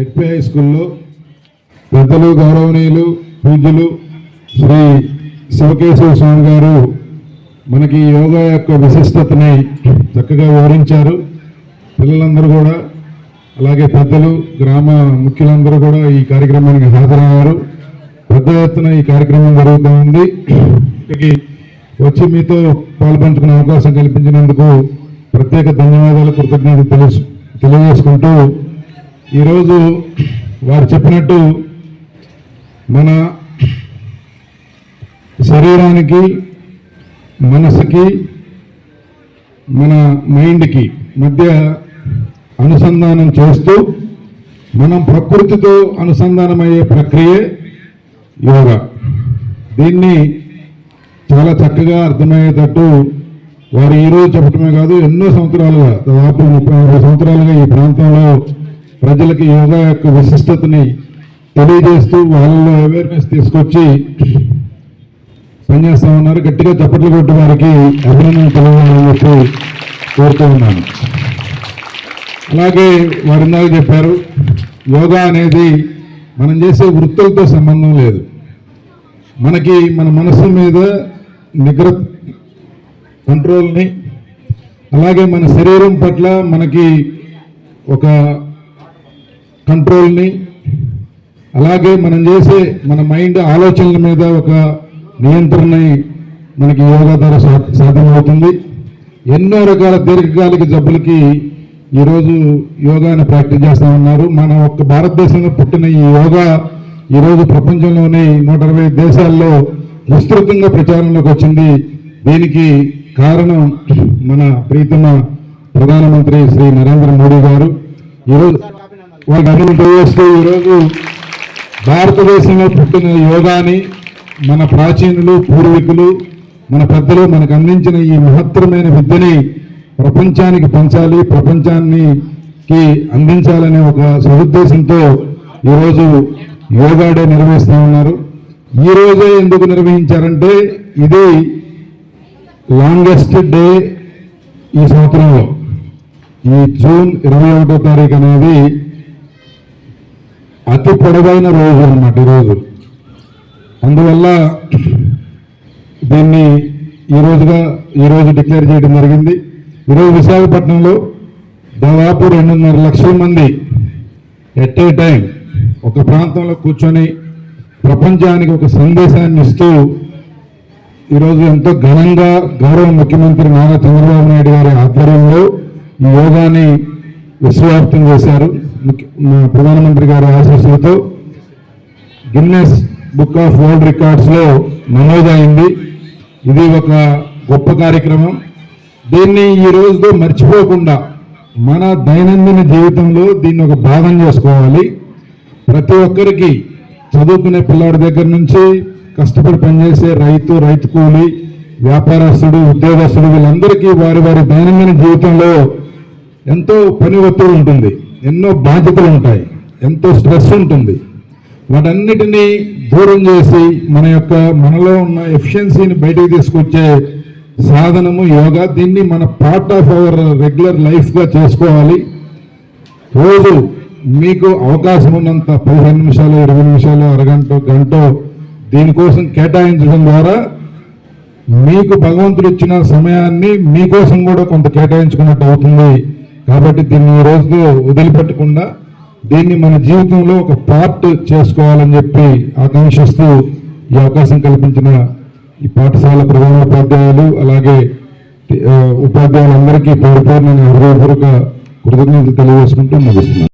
ZP high స్కూల్లో పెద్దలు గౌరవనీయులు పూజ్యులు శ్రీ శివకేశవ స్వామి గారు మనకి యోగా యొక్క విశిష్టతని చక్కగా వివరించారు. పిల్లలందరూ కూడా అలాగే పెద్దలు గ్రామ ముఖ్యులందరూ కూడా ఈ కార్యక్రమానికి హాజరయ్యారు. పెద్ద ఎత్తున ఈ కార్యక్రమం జరుగుతూ ఉంది. ఇక్కడికి వచ్చి మీతో పాల్పంచుకునే అవకాశం కల్పించినందుకు ప్రత్యేక ధన్యవాదాలు కృతజ్ఞతలు తెలుసు తెలియజేసుకుంటూ ఈరోజు వారు చెప్పినట్టు మన శరీరానికి మనసుకి మన మైండ్కి మధ్య అనుసంధానం చేస్తూ మనం ప్రకృతితో అనుసంధానమయ్యే ప్రక్రియే యోగా. దీన్ని చాలా చక్కగా అర్థమయ్యేటట్టు వారు ఈరోజు చెప్పడమే కాదు ఎన్నో సంవత్సరాలుగా దాదాపు ముప్పై సంవత్సరాలుగా ఈ ప్రాంతంలో ప్రజలకి యోగా యొక్క విశిష్టతని తెలియజేస్తూ వాళ్ళలో అవేర్నెస్ తీసుకొచ్చి పనిచేస్తా ఉన్నారు గట్టిగా చప్పట్లు కొట్టి వారికి అభినందన తెలియాలని చెప్పి కోరుతూ ఉన్నాను. అలాగే వారు ఇందాక చెప్పారు యోగా అనేది మనం చేసే వృత్తులతో సంబంధం లేదు. మనకి మన మనసు మీద నిగ్ర కంట్రోల్ని అలాగే మన శరీరం పట్ల మనకి ఒక కంట్రోల్ని అలాగే మనం చేసే మన మైండ్ ఆలోచనల మీద ఒక నియంత్రణని మనకి యోగా ద్వారా సాధ్యమవుతుంది. ఎన్నో రకాల దీర్ఘకాలిక జబ్బులకి ఈరోజు యోగాని ప్రాక్టీస్ చేస్తూ ఉన్నారు. మన ఒక్క భారతదేశంలో పుట్టిన ఈ యోగా ఈరోజు ప్రపంచంలోని నూట అరవై దేశాల్లో విస్తృతంగా ప్రచారంలోకి వచ్చింది. దీనికి కారణం మన ప్రీతమ ప్రధానమంత్రి శ్రీ నరేంద్ర మోడీ గారు. ఈరోజు వారి అన్ని తెలియజేస్తూ ఈరోజు భారతదేశంలో పుట్టిన యోగాని మన ప్రాచీనులు పూర్వీకులు మన పెద్దలు మనకు అందించిన ఈ మహత్తరమైన విద్యని ప్రపంచానికి పంచాలి ప్రపంచానికి అందించాలనే ఒక సదుద్దేశంతో ఈరోజు యోగా డే నిర్వహిస్తూ ఉన్నారు. ఈరోజే ఎందుకు నిర్వహించారంటే ఇది లాంగెస్ట్ డే ఈ సంవత్సరంలో. ఈ జూన్ ఇరవై ఒకటో తారీఖు అనేది అతి పొడవైన రోజు అన్నమాట ఈరోజు అందువల్ల దీన్ని ఈ రోజుగా ఈరోజు డిక్లేర్ చేయడం జరిగింది. ఈరోజు విశాఖపట్నంలో దాదాపు రెండున్నర లక్షల మంది ఎట్ ఏ టైం ఒక ప్రాంతంలో కూర్చొని ప్రపంచానికి ఒక సందేశాన్ని ఇస్తూ ఈరోజు ఎంతో ఘనంగా గౌరవ ముఖ్యమంత్రి నారా చంద్రబాబు నాయుడు గారి ఆధ్వర్యంలో ఈ యోగాని విశ్వవ్యాప్తం చేశారు. ముఖ్య- మా ప్రధానమంత్రి గారి ఆశీస్సులతో గిన్నెస్ బుక్ ఆఫ్ వరల్డ్ రికార్డ్స్లో నమోదైంది. ఇది ఒక గొప్ప కార్యక్రమం. దీన్ని ఈ రోజుతో మర్చిపోకుండా మన దైనందిన జీవితంలో దీన్ని ఒక భాగం చేసుకోవాలి. ప్రతి ఒక్కరికి చదువుకునే పిల్లవాడి దగ్గర నుంచి కష్టపడి పనిచేసే రైతు రైతు కూలి వ్యాపారస్తుడు ఉద్యోగస్తుడు వీళ్ళందరికీ వారి వారి దైనందిన జీవితంలో ఎంతో పని ఒత్తిడి ఉంటుంది ఎన్నో బాధ్యతలు ఉంటాయి ఎంతో స్ట్రెస్ ఉంటుంది. వాటన్నిటినీ దూరం చేసి మన యొక్క మనలో ఉన్న ఎఫిషియన్సీని బయటకు తీసుకొచ్చే సాధనము యోగా దీన్ని మన పార్ట్ ఆఫ్ అవర్ రెగ్యులర్ లైఫ్గా చేసుకోవాలి. రోజు మీకు అవకాశం ఉన్నంత పదిహేను నిమిషాలు ఇరవై నిమిషాలు అరగంట గంట దీనికోసం కేటాయించడం ద్వారా మీకు భగవంతుడు ఇచ్చిన సమయాన్ని మీకోసం కూడా కొంత కేటాయించుకున్నట్టు అవుతుంది. కాబట్టి దీన్ని ఈ రోజు వదిలిపెట్టకుండా దీన్ని మన జీవితంలో ఒక పార్ట్ చేసుకోవాలని చెప్పి ఆకాంక్షిస్తూ ఈ అవకాశం కల్పించిన ఈ పాఠశాల ప్రధానోపాధ్యాయులు అలాగే ఉపాధ్యాయులందరికీ పేరు పేరు నేను హృదయపూర్వక కృతజ్ఞతలు తెలియజేసుకుంటూ ముగిస్తున్నాను.